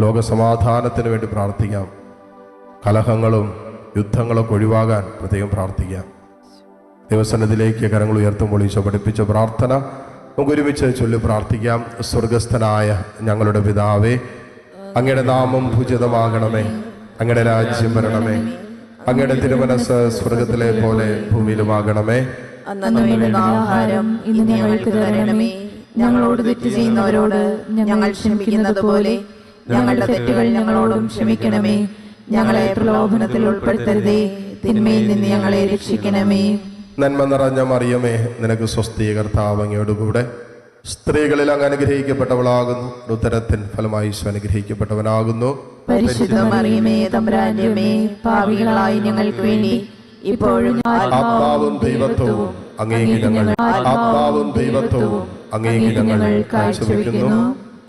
ലോകസമാധാനത്തിന് വേണ്ടി പ്രാർത്ഥിക്കാം. കലഹങ്ങളും യുദ്ധങ്ങളൊക്കെ ഒഴിവാകാൻ പ്രത്യേകം പ്രാർത്ഥിക്കാം. ദിവസനത്തിലേക്ക് കരങ്ങൾ ഉയർത്തുമ്പോൾ ഈശോ പഠിപ്പിച്ച പ്രാർത്ഥന നമുക്ക് ഒരുമിച്ച് ചൊല്ലി പ്രാർത്ഥിക്കാം. സ്വർഗസ്ഥനായ ഞങ്ങളുടെ പിതാവേ അങ്ങയുടെ നാമം ഭുജിതമാകണമേ അങ്ങയുടെ രാജ്യം വരണമേ. അങ്ങയുടെ തിരുമനസ് സ്വർഗത്തിലെ പോലെ ഭൂമിയിലുമാകണമേ. ഞങ്ങളോട് തെറ്റ് ചെയ്യുന്നവരോട് ഞങ്ങൾ ക്ഷമിക്കുന്നത് പോലെ ഞങ്ങളുടെ തെറ്റുകൾ ഞങ്ങളോടും ക്ഷമിക്കണമേ. ഞങ്ങളെ പ്രലോഭനത്തിൽ ഉൾപ്പെടുത്തരുതേ. തിന്മയിൽ നിന്ന് ഞങ്ങളെ രക്ഷിക്കണമേ. നന്മ നിറഞ്ഞ മറിയമേ നിനക്ക് സ്വസ്തി കർത്താവ് അങ്ങയോടുകൂടെ. സ്ത്രീകളിൽ അങ്ങ് അനുഗ്രഹിക്കപ്പെട്ടവളാകുന്നു. ഉത്തരത്തിൻ ഫലമായി അനുഗ്രഹിക്കപ്പെട്ടവനാകുന്നു. പരിശുദ്ധ മറിയമേ തമ്പുരാന്റെമേ പാവികളായി ഞങ്ങൾക്ക് വേണ്ടി ഇപ്പോഴും ആത്മാവും ദൈവത്വവും അങ്ങേക്കിടങ്ങൾ ആത്മാവും ദൈവത്വവും അങ്ങേക്ക് ഞങ്ങൾ കാഴ്ചവെക്കുന്നു.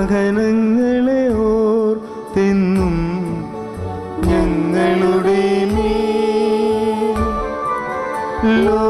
സഹനങ്ങളെ തിന്നും ഞങ്ങളുടെ മീ ലോകം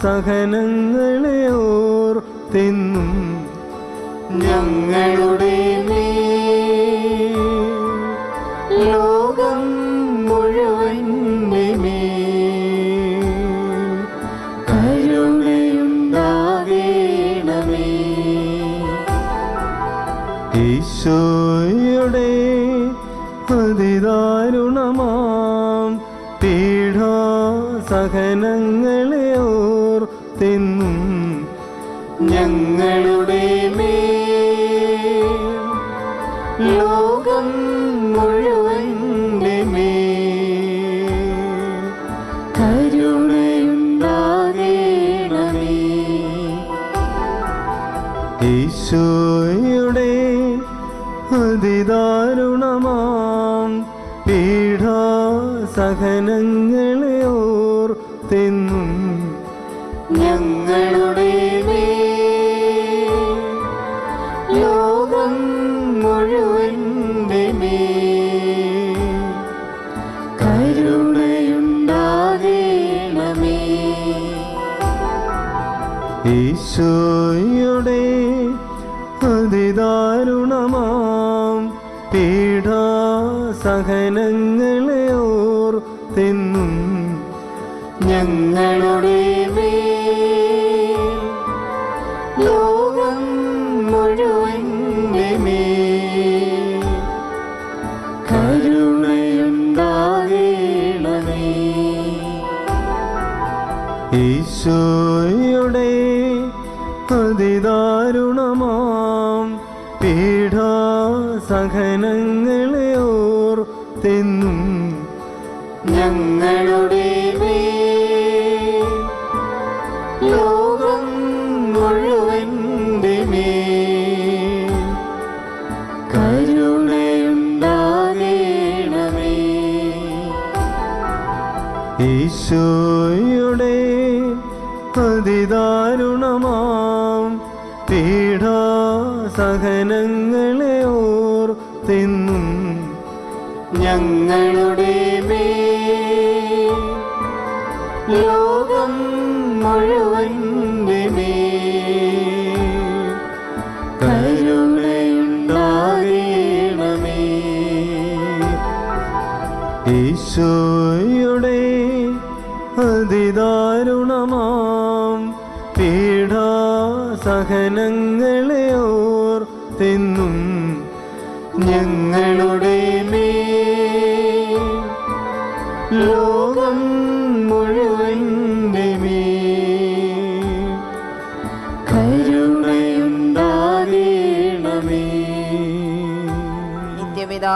സഹനങ്ങളെ ഓർത്തെന്നും ഞങ്ങളുടെ ലോകം മുഴുവൻ കരുണയുണ്ടാകേണമേ. ഈശോയുടെ അതിദാരുണമാം പീഠ സഹനങ്ങളെ ഓർത്തെന്നും ഞങ്ങളുടെ മേ ലോകം മുഴുവന്റെ ഈശോയുടെ അതിദാരുണമാം പീഠ സഹനങ്ങളെ ഈശോയുടെ അതിദാരുണമാം പീഠാ സഹനങ്ങളെ ഓർത്തെന്നും ഞങ്ങളുടെ കരുണയുണ്ടാകേണമേ. ഈശോയുടെ സഹനങ്ങളെ ഓർത്തെന്നും ഞങ്ങളുടെ സഹനങ്ങളെ ഓർത്തെന്നും ഞങ്ങളുടെ മേൽ. ലോകം മുഴുവന്റെ മേൽ. കരുണയുണ്ടാകേണമേ. ഈശോയുടെ അതിദാരുണമാം പീഡാ സഹനങ്ങളെ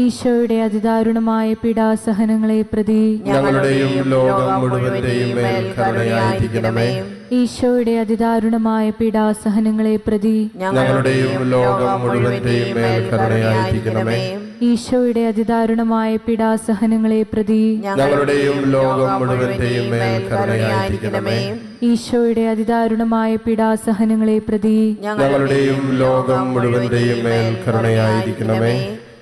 ഈശോയുടെ അതിദാരുണമായ പീഡാസഹനങ്ങളെ പ്രതി ഞങ്ങളുടെയും ലോകം മുഴുവന്റെയും മേൽ കരുണയായിരിക്കണമേ. ഈശോയുടെ അതിദാരുണമായ പീഡാസഹനങ്ങളെ പ്രതി ഞങ്ങളുടെയും ലോകം മുഴുവന്റെയും മേൽ കരുണയായിരിക്കണമേ. ഈശോയുടെ അതിദാരുണമായ പീഡാസഹനങ്ങളെ പ്രതി ഞങ്ങളുടെയും ലോകം മുഴുവന്റെയും മേൽ കരുണയായിരിക്കണമേ. ഈശോയുടെ അതിദാരുണമായ പീഡാസഹനങ്ങളെ പ്രതി ഞങ്ങളുടെയും ലോകം മുഴുവന്റെയും മേൽ കരുണയായിരിക്കണമേ.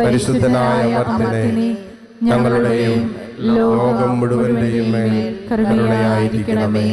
പരിശുദ്ധനായ അമർത്തിനെ ഞങ്ങളുടെയും ലോകം മുഴുവന്റെയും മേൽ കരുണയായിരിക്കണമേ.